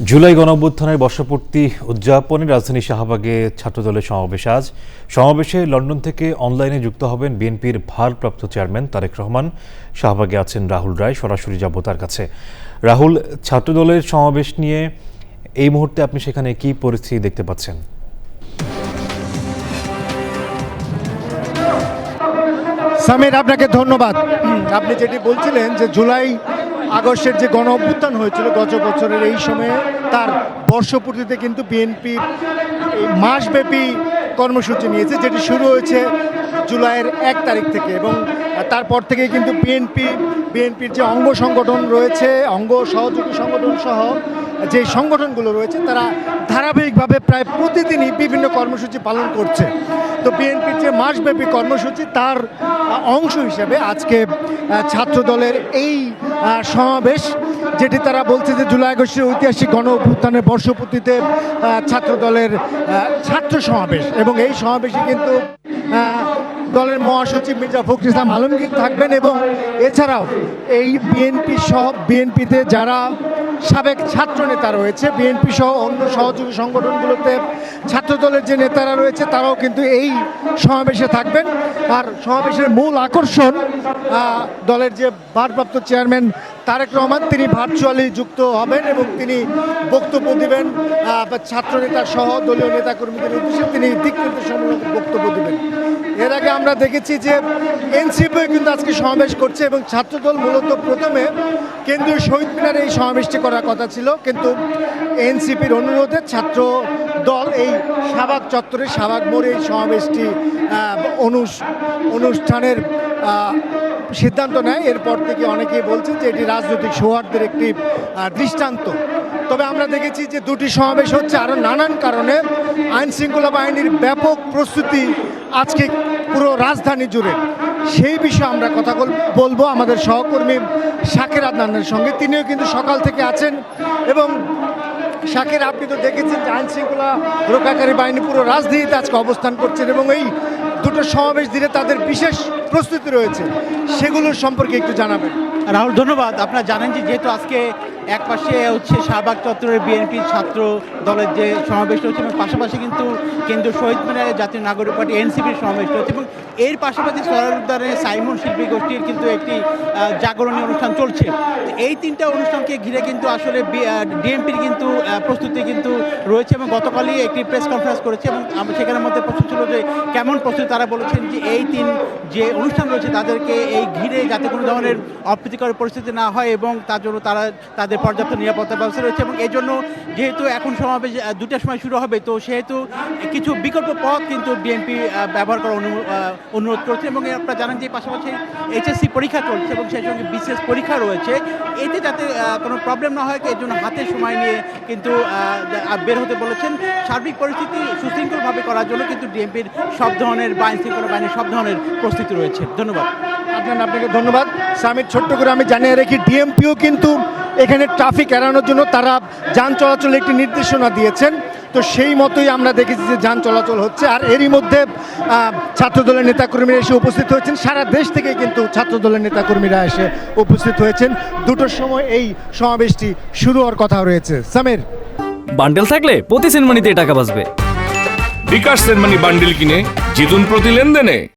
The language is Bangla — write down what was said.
জুলাই গণঅভ্যুত্থানের বর্ষপূর্তি উদযাপনে রাজধানী শাহবাগে ছাত্রদলের সমাবেশ আজ। সমাবেশে লন্ডন থেকে অনলাইনে যুক্ত হবেন বিএনপির ভারপ্রাপ্ত চেয়ারম্যান তারেক রহমান। শাহবাগে আছেন রাহুল রায়, সরাসরি যাব তার কাছে। রাহুল, ছাত্রদলের সমাবেশ নিয়ে এই মুহূর্তে আপনি সেখানে কি পরিস্থিতি দেখতে পাচ্ছেন? সামির, আপনাকে ধন্যবাদ। আপনি যেটি বলছিলেন যে জুলাই আগস্টের যে গণ অভ্যুত্থান হয়েছিল গত বছরের এই সময়ে, তার বর্ষপূর্তিতে কিন্তু বিএনপি মাসব্যাপী কর্মসূচি নিয়েছে, যেটি শুরু হয়েছে জুলাইয়ের এক তারিখ থেকে এবং তারপর থেকে কিন্তু বিএনপি, বিএনপির যে অঙ্গ সংগঠন রয়েছে, অঙ্গ সহযোগী সংগঠন সহ যে সংগঠনগুলো রয়েছে, তারা ধারাবাহিকভাবে প্রায় প্রতিদিনই বিভিন্ন কর্মসূচি পালন করছে। তো বিএনপির যে মাসব্যাপী কর্মসূচি, তার অংশ হিসেবে আজকে ছাত্র দলের এই সমাবেশ, যেটি তারা বলছে যে জুলাই আগস্টের ঐতিহাসিক গণ অভ্যুত্থানের বর্ষপূর্তিতে ছাত্র দলের ছাত্র সমাবেশ। এবং এই সমাবেশে কিন্তু দলের মহাসচিব মির্জা ফখরুল ইসলাম আলমগীর থাকবেন এবং এছাড়াও এই বিএনপি সহ, বিএনপিতে যারা সাবেক ছাত্র নেতা রয়েছে, বিএনপি সহ অন্য সহযোগী সংগঠনগুলোতে ছাত্র দলের যে নেতারা রয়েছে, তারাও কিন্তু এই সমাবেশে থাকবেন। আর সমাবেশের মূল আকর্ষণ দলের যে ভারপ্রাপ্ত চেয়ারম্যান তারেক রহমান তিনি ভার্চুয়ালি যুক্ত হবেন এবং তিনি বক্তব্য দিবেন আহ, বা ছাত্র নেতা সহ দলীয় নেতাকর্মীদের উদ্দেশ্যে তিনি দিক নির্দেশমূলক বক্তব্য দেবেন। এর আগে আমরা দেখেছি যে এনসিপি কিন্তু আজকে সমাবেশ করছে এবং ছাত্রদল মূলত প্রথমে কেন্দ্রীয় শহীদ মিনারে এই সমাবেশটি করার কথা ছিল কিন্তু এনসিপির অনুরোধে ছাত্র দল এই শাবাগ চত্বরে শাবাগ মোড়ে এই সমাবেশটি অনুষ্ঠানের সিদ্ধান্ত নেয়। এরপর থেকে অনেকেই বলছেন যে এটি রাজনৈতিক সৌহার্দ্যের একটি দৃষ্টান্ত। তবে আমরা দেখেছি যে দুটি সমাবেশ হচ্ছে আরও নানান কারণে। আইন শৃঙ্খলা বাহিনীর ব্যাপক প্রস্তুতি আজকে পুরো রাজধানী জুড়ে। সেই বিষয়ে আমরা কথা বলব আমাদের সহকর্মী শাকের আদনানের সঙ্গে। তিনিও কিন্তু সকাল থেকে আছেন এবং শাকের, আপনি তো দেখেছেন যে আইন শৃঙ্খলা রক্ষাকারী বাহিনী পুরো রাজধানীতে আজকে অবস্থান করছেন এবং এই দুটো সমাবেশ দিলে তাদের বিশেষ প্রস্তুতি রয়েছে। সেগুলোর সম্পর্কে একটু জানাবেন। রাহুল, ধন্যবাদ। আপনারা জানেন যে যেহেতু আজকে এক পাশে হচ্ছে শাহবাগ চত্বরের বিএনপি ছাত্র দলের যে সমাবেশ রয়েছে এবং পাশাপাশি কিন্তু কেন্দ্রীয় শহীদ মিনারে জাতীয় নাগরিক পার্টি এনসিপির সমাবেশ রয়েছে এবং এর পাশাপাশি সরার উদ্যানে সাইমন শিল্পী গোষ্ঠীর কিন্তু একটি জাগরণী অনুষ্ঠান চলছে। এই তিনটা অনুষ্ঠানকে ঘিরে কিন্তু আসলে ডিএমপির কিন্তু প্রস্তুতি কিন্তু রয়েছে এবং গতকালই একটি প্রেস কনফারেন্স করেছে এবং সেখানের মধ্যে প্রশ্ন ছিল যে কেমন প্রস্তুতি তারা বলেছেন যে এই তিন যে অনুষ্ঠান রয়েছে তাদেরকে এই ঘিরে যাতে কোনো ধরনের অপ্রীতিকর পরিস্থিতি না হয় এবং তার জন্য তারা তাদের পর্যাপ্ত নিরাপত্তা ব্যবস্থা রয়েছে এবং এই জন্য যেহেতু এখন সমাবেশ দুটার সময় শুরু হবে, তো সেহেতু কিছু বিকল্প পথ কিন্তু বিএনপি ব্যবহার করার অনু- অনুরোধ করছে এবং আপনারা জানেন যে পাশাপাশি এইচএসসি পরীক্ষা চলছে এবং সেই সঙ্গে বিশেষ পরীক্ষা রয়েছে। এতে যাতে কোনো প্রবলেম না হয় এর জন্য হাতে সময় নিয়ে কিন্তু বের হতে বলেছেন। সার্বিক পরিস্থিতি সুশৃঙ্খলভাবে করার জন্য কিন্তু ডিএমপির সব ধরনের বা আইন শৃঙ্খলা বাহিনীর সব ধরনের প্রস্তুতি রয়েছে। ধন্যবাদ। আপনার আপনাকে ধন্যবাদ। সামির ছোট্ট করে আমি জানিয়ে রাখি ডিএমপিও কিন্তু এখানে ট্রাফিক এড়ানোর জন্য তারা যান চলাচলে একটি নির্দেশনা দিয়েছেন। তো সেই মতোই আমরা দেখেছি যে যান চলাচল হচ্ছে। আর এরই মধ্যে আহ, ছাত্রদলের নেতাকর্মীরা এসে উপস্থিত হয়েছেন। সারা দেশ থেকে কিন্তু ছাত্রদলের নেতাকর্মীরা এসে উপস্থিত হয়েছেন। দুটোর সময় এই সমাবেশটি শুরু হওয়ার কথা রয়েছে। সামের। বান্ডেল থাকলে প্রতি সেনমানিতে টাকা বাঁচবে। বিকাশ সেনমানি বান্ডেল কিনে জিতুন প্রতি লেনদেনে।